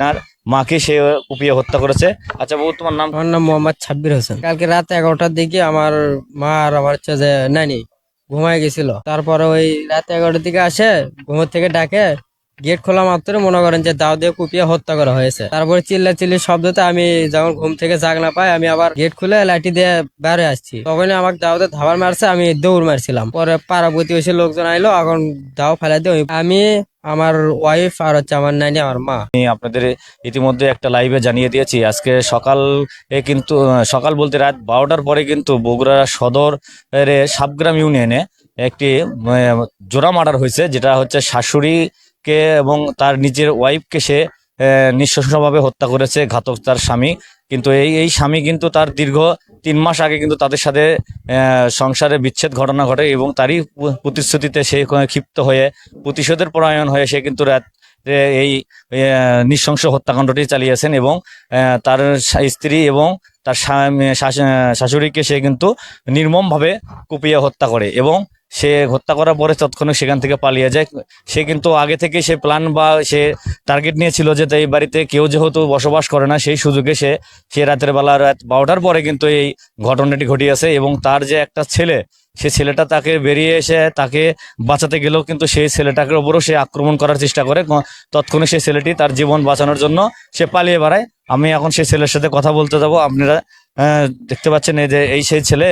তার মাকে সে কুপিয়ে হত্যা করেছে। আচ্ছা বউ, তোমার নাম? নাম মোহাম্মদ ছাব্বির হোসেন। কালকে রাত এগারোটার দিকে আমার মা আর আমার হচ্ছে যে নানি ঘুমায় গেছিল। তারপরে ওই রাত এগারোটার দিকে আসে, ঘুমোর থেকে ডাকে গেট খোলা মাত্র মনে করেন যে দাও দিয়ে কুপিয়ে হত্যা করা হয়েছে। তারপরে চিল্লা চিল্লির শব্দতে আমি যখন ঘুম থেকে জাগ না পাই, আমি আবার গেট খুলে লাঠি দিয়ে বেড়ে আসছি। তখনই আমাকে দাওতে ধাবার মারছে, আমি দৌড় মারছিলাম। পরে পাড়া প্রতিবেশী লোকজন আইলো, এখন দাও ফেলাই দিয়ে আমি, আমার ওয়াইফ আর হচ্ছে আমার নানি, আমার মা। আমি আপনাদের ইতিমধ্যে একটা লাইভে জানিয়ে দিয়েছি, আজকে সকাল কিন্তু, সকাল বলতে রাত বারোটার পরে কিন্তু বগুড়া সদর সাবগ্রাম ইউনিয়নে একটি জোড়া মার্ডার হয়েছে, যেটা হচ্ছে শাশুড়িকে এবং তার নিজের ওয়াইফকে সে নৃশংসভাবে হত্যা করেছে, ঘাতক তার স্বামী। কিন্তু এই এই স্বামী কিন্তু তার দীর্ঘ তিন মাস আগে কিন্তু তাদের সাথে সংসারে বিচ্ছেদ ঘটনা ঘটে এবং তারই প্রতিশ্রুতিতে সে ক্ষিপ্ত হয়ে প্রতিশোধের পরায়ণ হয়ে সে কিন্তু এই নৃশংস হত্যাকাণ্ডটি চালিয়েছেন এবং তার স্ত্রী এবং তার শাশুড়িকে সে কিন্তু নির্মমভাবে কুপিয়ে হত্যা করে এবং সে হত্যা করার পরে তৎক্ষণাৎ সেখান থেকে পালিয়ে যায়। সে কিন্তু আগে থেকে সে প্ল্যান বা সে টার্গেট নিয়েছিল যে এই বাড়িতে কেউ যেহেতু বসবাস করে না, সেই সুযোগে সে সে রাতের বেলা রাত বারোটার পরে কিন্তু এই ঘটনাটি ঘটিয়েছে এবং তার যে একটা ছেলে, সে ছেলেটা তাকে বেরিয়ে এসে তাকে বাঁচাতে গেলেও কিন্তু সেই ছেলেটাকে ওপরও সে আক্রমণ করার চেষ্টা করে। তৎক্ষণে সেই ছেলেটি তার জীবন বাঁচানোর জন্য সে পালিয়ে বেড়ায়। আমি এখন সেই ছেলের সাথে কথা বলতে যাব। আপনারা দেখতে পাচ্ছেন এই যে, এই সেই ছেলে